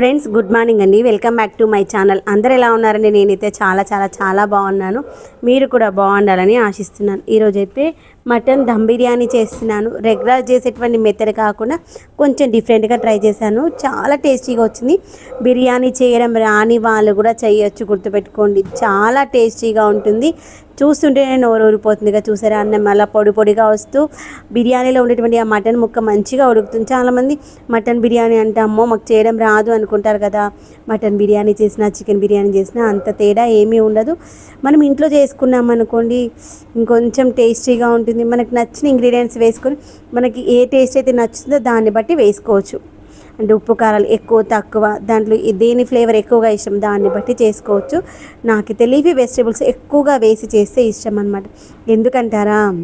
Friends good morning అండి. Welcome back to my channel. అందరు ఎలా ఉన్నారండి? నేనైతే చాలా చాలా చాలా బాగున్నాను. మీరు కూడా బాగుండాలని ఆశిస్తున్నాను. ఈరోజైతే మటన్ దమ్ బిర్యానీ చేస్తున్నాను. రెగ్యులర్ చేసేటువంటి మెథడ్ కాకుండా కొంచెం డిఫరెంట్గా ట్రై చేశాను. చాలా టేస్టీగా వచ్చింది. బిర్యానీ చేయడం రాని వాళ్ళు కూడా చేయొచ్చు గుర్తుపెట్టుకోండి. చాలా టేస్టీగా ఉంటుంది. చూస్తుంటే నోరు ఊరిపోతుంది ఇక చూసారా? అన్నం అలా పొడి పొడిగా వస్తూ బిర్యానీలో ఉండేటువంటి ఆ మటన్ ముక్క మంచిగా ఉడుకుతుంది. చాలామంది మటన్ బిర్యానీ అంటే అమ్మో మాకు చేయడం రాదు అనుకుంటారు కదా. మటన్ బిర్యానీ చేసినా చికెన్ బిర్యానీ చేసినా అంత తేడా ఏమీ ఉండదు. మనం ఇంట్లో చేసుకున్నాం అనుకోండి ఇంకొంచెం టేస్టీగా ఉంటుంది మనకు నచ్చిన ఇంగ్రీడియంట్స్ వేసుకొని మనకి ఏ టేస్ట్ అయితే నచ్చుతుందో దాన్ని బట్టి వేసుకోవచ్చు. అంటే ఉప్పు కారాలు ఎక్కువ తక్కువ దాంట్లో దేని ఫ్లేవర్ ఎక్కువగా ఇష్టం దాన్ని బట్టి చేసుకోవచ్చు. నాకైతే లీఫీ వెజిటేబుల్స్ ఎక్కువగా వేసి చేస్తే ఇష్టం అనమాట ఎందుకంటారా?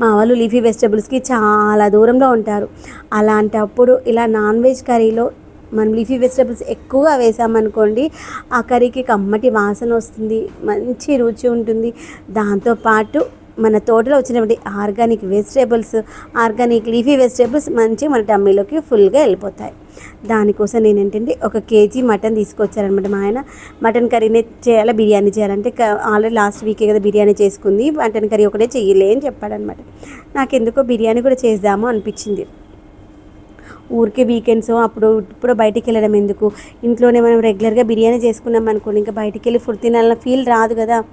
మా వాళ్ళు లీఫీ వెజిటేబుల్స్కి చాలా దూరంలో ఉంటారు. అలాంటప్పుడు ఇలా నాన్ వెజ్ కర్రీలో మనం లీఫీ వెజిటేబుల్స్ ఎక్కువగా వేసామనుకోండి ఆ కర్రీకి కమ్మటి వాసన వస్తుంది మంచి రుచి ఉంటుంది. దాంతోపాటు మన తోటలో వచ్చినటువంటి organic vegetables organic leafy vegetables మంచి మన టమ్మీలోకి ఫుల్గా వెళ్ళిపోతాయి. దానికోసం నేను ఏంటంటే ఒక కేజీ మటన్ తీసుకొచ్చారనమాట మా ఆయన. మటన్ కర్రీనే చేయాలా బిర్యానీ చేయాలంటే ఆల్రెడీ లాస్ట్ వీకే కదా బిర్యానీ చేసుకుంది మటన్ కర్రీ ఒకటే చెయ్యలే అని చెప్పాడనమాట. నాకెందుకో బిర్యానీ కూడా చేద్దాము అనిపించింది. ఊరికే వీకెండ్స్ అప్పుడు ఇప్పుడు బయటికి వెళ్ళడం ఎందుకు? ఇంట్లోనే మనం రెగ్యులర్గా బిర్యానీ చేసుకున్నాం అనుకోండి ఇంకా బయటికి వెళ్ళి ఫుడ్ తినాలన్న ఫీల్ రాదు కదా.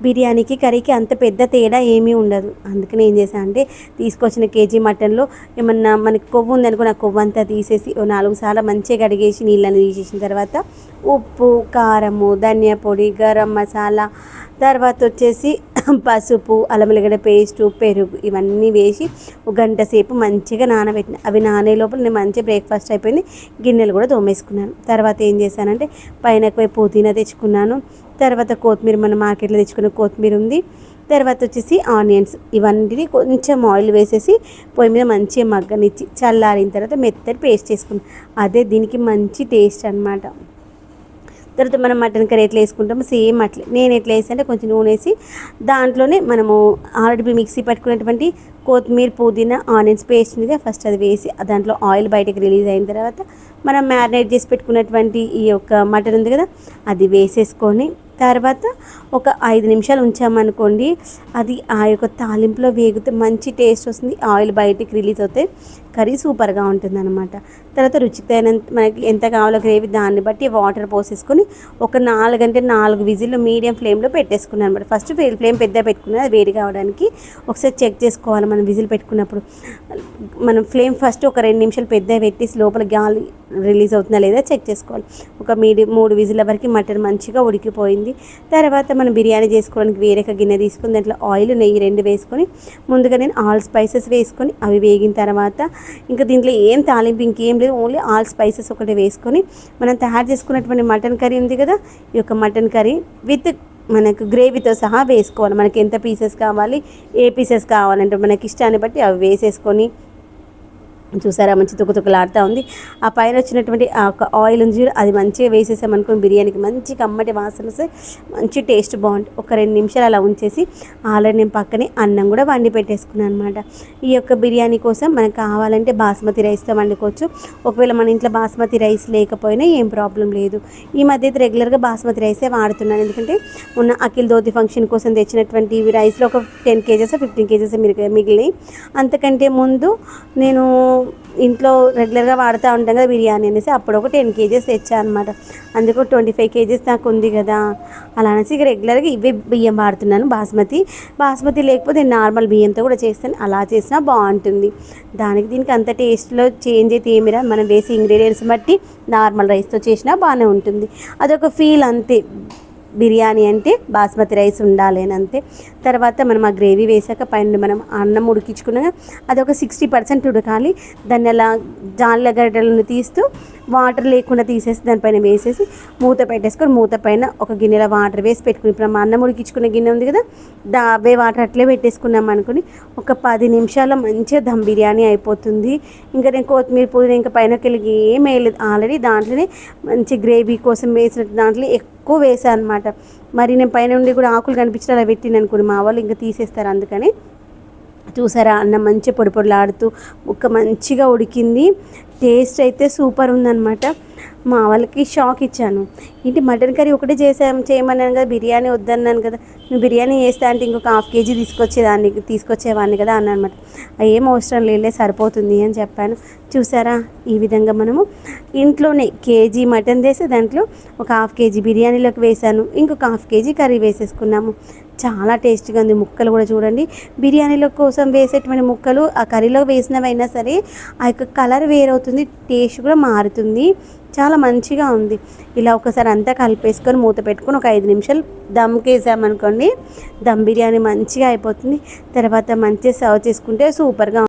బిర్యానీకి కర్రీకి అంత పెద్ద తేడా ఏమీ ఉండదు. అందుకని ఏం చేశాను అంటే తీసుకొచ్చిన కేజీ మటన్లో ఏమన్నా మనకి కొవ్వు ఉందనుకో నా కొవ్వు అంతా తీసేసి ఓ నాలుగు సార్లు మంచిగా కడిగేసి నీళ్ళని తీసేసిన తర్వాత ఉప్పు కారము ధనియా పొడి గరం మసాలా తర్వాత వచ్చేసి పసుపు అల్లం పేస్ట్ పేస్టు పెరుగు ఇవన్నీ వేసి ఒక గంట సేపు మంచిగా నానబెట్టిన. అవి నానే లోపల నేను మంచిగా బ్రేక్ఫాస్ట్ అయిపోయింది. గిన్నెలు కూడా తోమేసుకున్నాను. తర్వాత ఏం చేశానంటే పైన పోయి పుదీనా తెచ్చుకున్నాను. తర్వాత కొత్తిమీర మన మార్కెట్లో తెచ్చుకున్న కొత్తిమీర ఉంది. తర్వాత వచ్చేసి ఆనియన్స్ ఇవన్నీ కొంచెం ఆయిల్ వేసేసి పొయ్యి మీద మంచిగా మగ్గనిచ్చి చల్లారిన తర్వాత మెత్తటి పేస్ట్ చేసుకున్నాను. అదే దీనికి మంచి టేస్ట్ అనమాట తర్వాత మనం మటన్ కర్రీ ఎట్లా వేసుకుంటాము సేమ్ అట్లే. నేను ఎట్లా వేసి అంటే కొంచెం నూనె వేసి దాంట్లోనే మనము ఆల్రెడీ మిక్సీ పట్టుకున్నటువంటి కొత్తిమీర పుదీనా ఆనియన్స్ పేస్ట్ ఉంది ఫస్ట్ అది వేసి దాంట్లో ఆయిల్ బయటకు రిలీజ్ అయిన తర్వాత మనం మ్యారినేట్ చేసి పెట్టుకున్నటువంటి ఈ యొక్క మటన్ ఉంది కదా అది వేసేసుకొని తర్వాత ఒక ఐదు నిమిషాలు ఉంచామనుకోండి అది ఆ యొక్క తాలింపులో వేగితే మంచి టేస్ట్ వస్తుంది. ఆయిల్ బయటికి రిలీజ్ అవుతాయి కర్రీ సూపర్గా ఉంటుంది అనమాట తర్వాత రుచికి తగినంత మనకి ఎంత కావాలో గ్రేవీ దాన్ని బట్టి వాటర్ పోసేసుకొని ఒక నాలుగు అంటే నాలుగు విజిల్లు మీడియం ఫ్లేమ్లో పెట్టేసుకున్నాను అనమాట ఫస్ట్ ఫ్లేమ్ పెద్ద పెట్టుకున్నది అది వేడి కావడానికి ఒకసారి చెక్ చేసుకోవాలి మనం విజిల్ పెట్టుకున్నప్పుడు. మనం ఫ్లేమ్ ఫస్ట్ ఒక రెండు నిమిషాలు పెద్ద పెట్టేసి లోపల గాలి రిలీజ్ అవుతుందా లేదా చెక్ చేసుకోవాలి. ఒక మీడి మూడు విజిల్ల వరకు మటన్ మంచిగా ఉడికిపోయింది. తర్వాత మనం బిర్యానీ చేసుకోవడానికి వేరొక గిన్నె తీసుకుని దాంట్లో ఆయిల్ నెయ్యి రెండు వేసుకొని ముందుగా నేను ఆల్ స్పైసెస్ వేసుకొని అవి వేగిన తర్వాత ఇంకా దీంట్లో ఏం తాలింపు ఇంకేం లేదు. ఓన్లీ ఆల్ స్పైసెస్ ఒకటి వేసుకొని మనం తయారు చేసుకున్నటువంటి మటన్ కర్రీ ఉంది కదా ఈ యొక్క మటన్ కర్రీ విత్ మనకు గ్రేవీతో సహా వేసుకోవాలి. మనకి ఎంత పీసెస్ కావాలి ఏ పీసెస్ కావాలంటే మనకి ఇష్టాన్ని బట్టి అవి వేసేసుకొని చూసారా? మంచి తుకుతుకులాడుతూ ఉంది. ఆ పైన వచ్చినటువంటి ఒక ఆయిల్ ఉంది అది మంచిగా వేసేసామనుకుని బిర్యానీకి మంచి కమ్మటి వాసన వస్తే మంచి టేస్ట్ బాగుంటుంది. ఒక రెండు నిమిషాలు అలా ఉంచేసి ఆల్రెడీ నేను పక్కనే అన్నం కూడా వండి పెట్టేసుకున్నాను అనమాట ఈ యొక్క బిర్యానీ కోసం మనకు కావాలంటే బాస్మతి రైస్తో వండుకోవచ్చు. ఒకవేళ మన ఇంట్లో బాస్మతి రైస్ లేకపోయినా ఏం ప్రాబ్లం లేదు. ఈ మధ్య అయితే రెగ్యులర్గా బాస్మతి రైసే వాడుతున్నాను. ఎందుకంటే మొన్న అఖిల్ దోతి ఫంక్షన్ కోసం తెచ్చినటువంటి రైస్లో ఒక టెన్ కేజెస్ ఫిఫ్టీన్ కేజెస్ మిగిలినాయి. అంతకంటే ముందు నేను ఇంట్లో రెగ్యులర్గా వాడుతూ ఉంటాం కదా బిర్యానీ అనేసి అప్పుడు ఒక టెన్ కేజెస్ తెచ్చా అనమాట అందుకు ట్వంటీ ఫైవ్ కేజెస్ నాకు ఉంది కదా. అలా అనేసి ఇక రెగ్యులర్గా ఇవే బియ్యం వాడుతున్నాను బాస్మతి. బాస్మతి లేకపోతే నార్మల్ బియ్యంతో కూడా చేస్తాను. అలా చేసినా బాగుంటుంది. దానికి దీనికి అంత టేస్ట్లో చేంజ్ అయితే ఏమిరా మనం వేసే ఇంగ్రీడియంట్స్ బట్టి నార్మల్ రైస్తో చేసినా బాగానే ఉంటుంది. అదొక ఫీల్ అంతే. బిర్యానీ అంటే బాస్మతి రైస్ ఉండాలి అని అంతే తర్వాత మనం ఆ గ్రేవీ వేసాక పైన మనం అన్నం ఉడికించుకున్నాక అది ఒక సిక్స్టీ పర్సెంట్ ఉడకాలి. దాన్ని అలా జాన్ల గడ్డలను తీస్తూ వాటర్ లేకుండా తీసేసి దానిపైన వేసేసి మూత పెట్టేసుకొని మూత పైన ఒక గిన్నెలో వాటర్ వేసి పెట్టుకుని. ఇప్పుడు మా అన్నం ఉడికించుకునే గిన్నె ఉంది కదా దా అవే వాటర్ అట్లే పెట్టేసుకున్నాం అనుకుని ఒక పది నిమిషాల్లో మంచిగా దమ్ బిర్యానీ అయిపోతుంది. ఇంకా నేను కొత్తిమీర పుదీనా ఇంకా పైనకి వెళ్ళి ఏం వేయలేదు. ఆల్రెడీ దాంట్లోనే మంచి గ్రేవీ కోసం వేసిన దాంట్లో ఎక్కువ వేసాను అనమాట మరి నేను పైన ఉండి కూడా ఆకులు కనిపించిన అలా పెట్టిన అనుకుని మా వాళ్ళు ఇంకా తీసేస్తారు అందుకని. చూసారా? అన్నం మంచి పొడి పొడిలాడుతూ ముక్క మంచిగా ఉడికింది. టేస్ట్ అయితే సూపర్ ఉందన్నమాట. మా వాళ్ళకి షాక్ ఇచ్చాను. ఏంటి మటన్ కర్రీ ఒకటే చేసాం చేయమన్నాను కదా బిర్యానీ వద్దన్నాను కదా నువ్వు బిర్యానీ చేస్తా అంటే ఇంకొక హాఫ్ కేజీ తీసుకొచ్చేదాన్ని తీసుకొచ్చేవాడిని కదా అన్న అనమాట ఏం అవసరం లేలే సరిపోతుంది అని చెప్పాను. చూసారా ఈ విధంగా మనము ఇంట్లోనే కేజీ మటన్ చేసి దాంట్లో ఒక హాఫ్ కేజీ బిర్యానీలోకి వేసాను ఇంకొక హాఫ్ కేజీ కర్రీ వేసేసుకున్నాము. చాలా టేస్టీగా ఉంది ముక్కలు కూడా చూడండి. బిర్యానీలో కోసం వేసేటువంటి ముక్కలు ఆ కర్రీలో వేసినవైనా సరే ఆ యొక్క కలర్ వేరవుతుంది టేస్ట్ కూడా మారుతుంది. చాలా మంచిగా ఉంది. ఇలా ఒకసారి అంతా కలిపేసుకొని మూత పెట్టుకొని ఒక ఐదు నిమిషాలు దమ్కేసామనుకోండి దమ్ బిర్యానీ మంచిగా అయిపోతుంది. తర్వాత మంచిగా సర్వ్ చేసుకుంటే సూపర్గా